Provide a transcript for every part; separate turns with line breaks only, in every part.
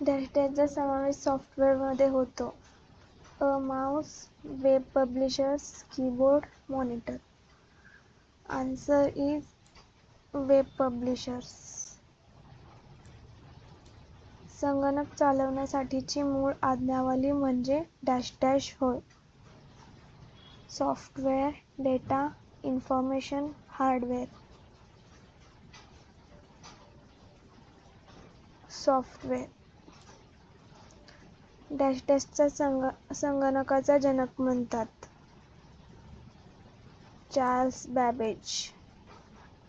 डॅशडॅशचा समावेश सॉफ्टवेअरमध्ये होतो. अ mouse web publishers keyboard monitor answer is web publishers संगणक चालवण्यासाठीची मूळ आज्ञावली म्हणजे डॅश डॅश होय. Software data information hardware software dash डॅशचा संग संगणकाचा जनक म्हणतात. Charles Babbage.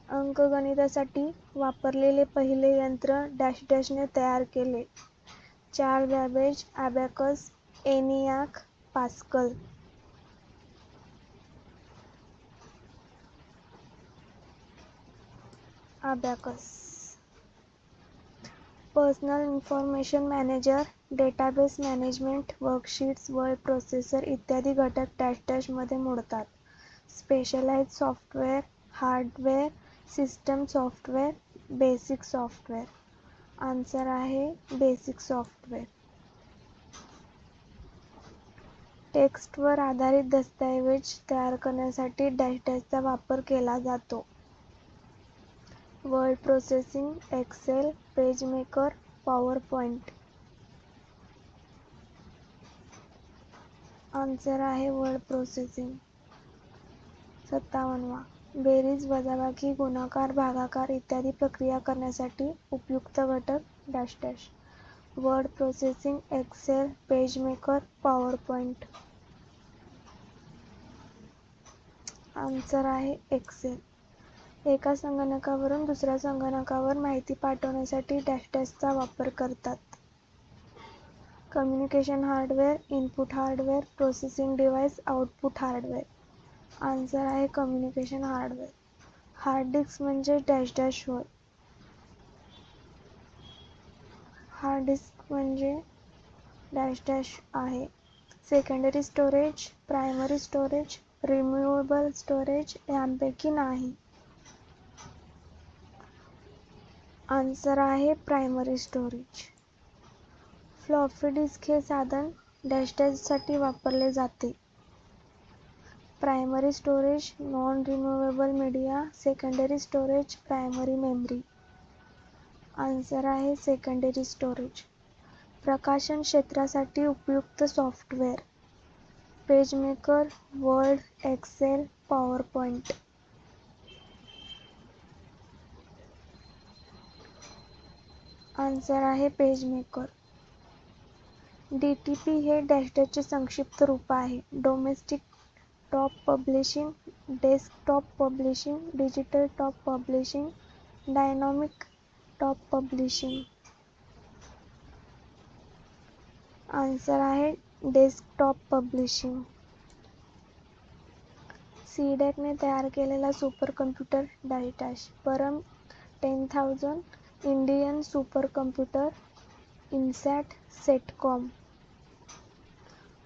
अंकगणितासाठी वापरलेले पहिले यंत्र डॅश डॅशने तयार केले. चार Babbage abacus ENIAC Pascal. Abacus. Personal information manager database management worksheets word processor इत्यादी घटक डॅश डॅशमध्ये मोडतात. Specialize software hardware system software basic software. Answer आहे बेसिक सॉफ्टवेअर. टेक्स्टवर आधारित दस्तऐवज तयार करण्यासाठी डॅश डॅशचा वापर केला जातो. Word processing Excel PageMaker PowerPoint answer आहे वर्ड प्रोसेसिंग. सत्तावनवा बेरीज वजाबाकी गुणाकार भागाकार इत्यादी प्रक्रिया करण्यासाठी उपयुक्त घटक dash dash. Word processing Excel PageMaker power point answer आहे एक्सेल. एका संगणकावरून दुसऱ्या संगणकावर माहिती पाठवण्यासाठी डॅश डॅशचा वापर करतात. Communication hardware input hardware processing device output hardware answer आहे कम्युनिकेशन हार्डवेअर हार्ड डिस्क म्हणजे डॅश डॅश होय हार्ड डिस्क म्हणजे डॅश डॅश आहे. Secondary storage primary storage removable storage यांपैकी नाही. आन्सर आहे प्रायमरी स्टोरेज. फ्लॉफी डिस्क हे साधन डॅश डॅशसाठी वापरले जाते. Primary storage non removable media secondary storage primary memory answer आहे सेकंडरी स्टोरेज प्रकाशन क्षेत्रासाठी उपयुक्त software. PageMaker word Excel PowerPoint answer आहे पेजमेकर डी टी पी हे डॅश डॅशचे संक्षिप्त रूप आहे. Domestic top publishing desktop publishing digital top publishing dynamic top publishing answer आहे डेस्कटॉप पब्लिशिंग सीडॅकने तयार केलेला super computer डायटाश Param ten thousand Indian supercomputer INSAT Satcom.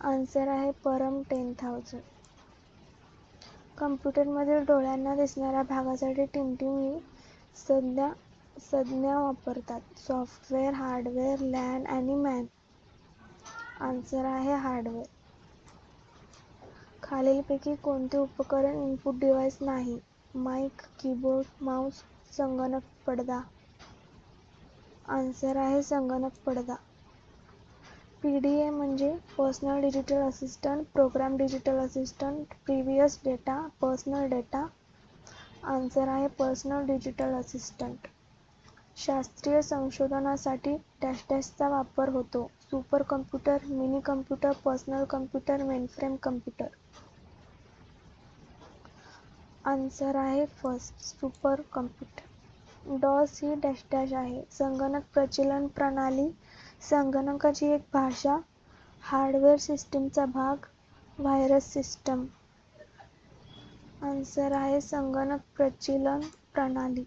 Answer आहे परम टेन थाउजंड. कम्प्युटरमधील डोळ्यांना दिसणाऱ्या भागासाठी टिमटिमी संज्ञा संज्ञा वापरतात. सॉफ्टवेअर हार्डवेअर लॅन आणि मॅन. आन्सर आहे हार्डवेअर. खालीलपैकी कोणते उपकरण इनपुट डिव्हाइस नाही? माईक कीबोर्ड माऊस संगणक पडदा. आन्सर आहे संगणक पडदा. पी डी ए म्हणजे personal digital assistant program digital assistant previous data personal data answer आहे पर्सनल डिजिटल असिस्टंट शास्त्रीय संशोधनासाठी डॅश डॅशचा वापर होतो. Supercomputer minicomputer personal computer mainframe computer answer आहे फर्स्ट सुपर कम्प्युटर डॉस ही डॅश डॅश आहे. संगणक प्रचलन प्रणाली. संगणकाची एक भाषा हार्डवेअर सिस्टीमचा भाग व्हायरस सिस्टम. आन्सर आहे संगणक प्रचलन प्रणाली.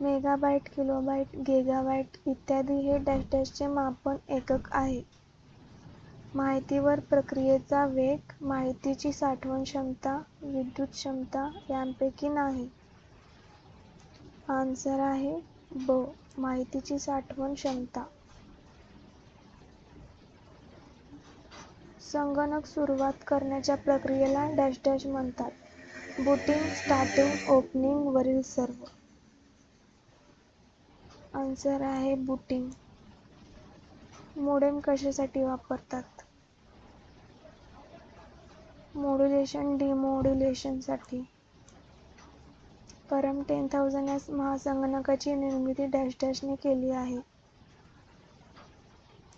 मेगाबाईट किलोबाईट गेगाबाईट इत्यादी हे डॅश डॅशचे मापन एकक आहे. माहितीवर प्रक्रियेचा वेग माहितीची साठवण क्षमता विद्युत क्षमता यांपैकी नाही. आन्सर आहे ब माहितीची साठवण क्षमता. संगणक सुरुवात करण्याच्या प्रक्रियेला डॅश डॅश म्हणतात. बुटिंग स्टार्टिंग ओपनिंग वरील सर्व. आन्सर आहे बुटिंग. मोडेम कशासाठी वापरतात? मोड्युलेशन डिमोड्युलेशनसाठी परम टेन थाउजंड या महासंगणकाची निर्मिती डॅश डॅशने केली आहे.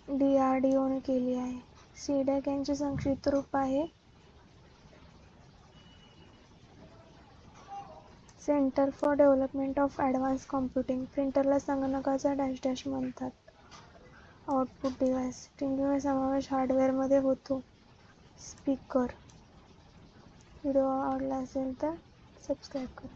डी आर डी ओने केली आहे. सीडॅक यांचे संक्षिप्त रूप आहे. Centre for development of advance computing. प्रिंटरला संगणकाचा डॅश डॅश म्हणतात. Output device. प्रिंटिंगचा समावेश हार्डवेअरमध्ये होतो. स्पीकर. व्हिडिओ आवडला असेल तर सबस्क्राईब करा.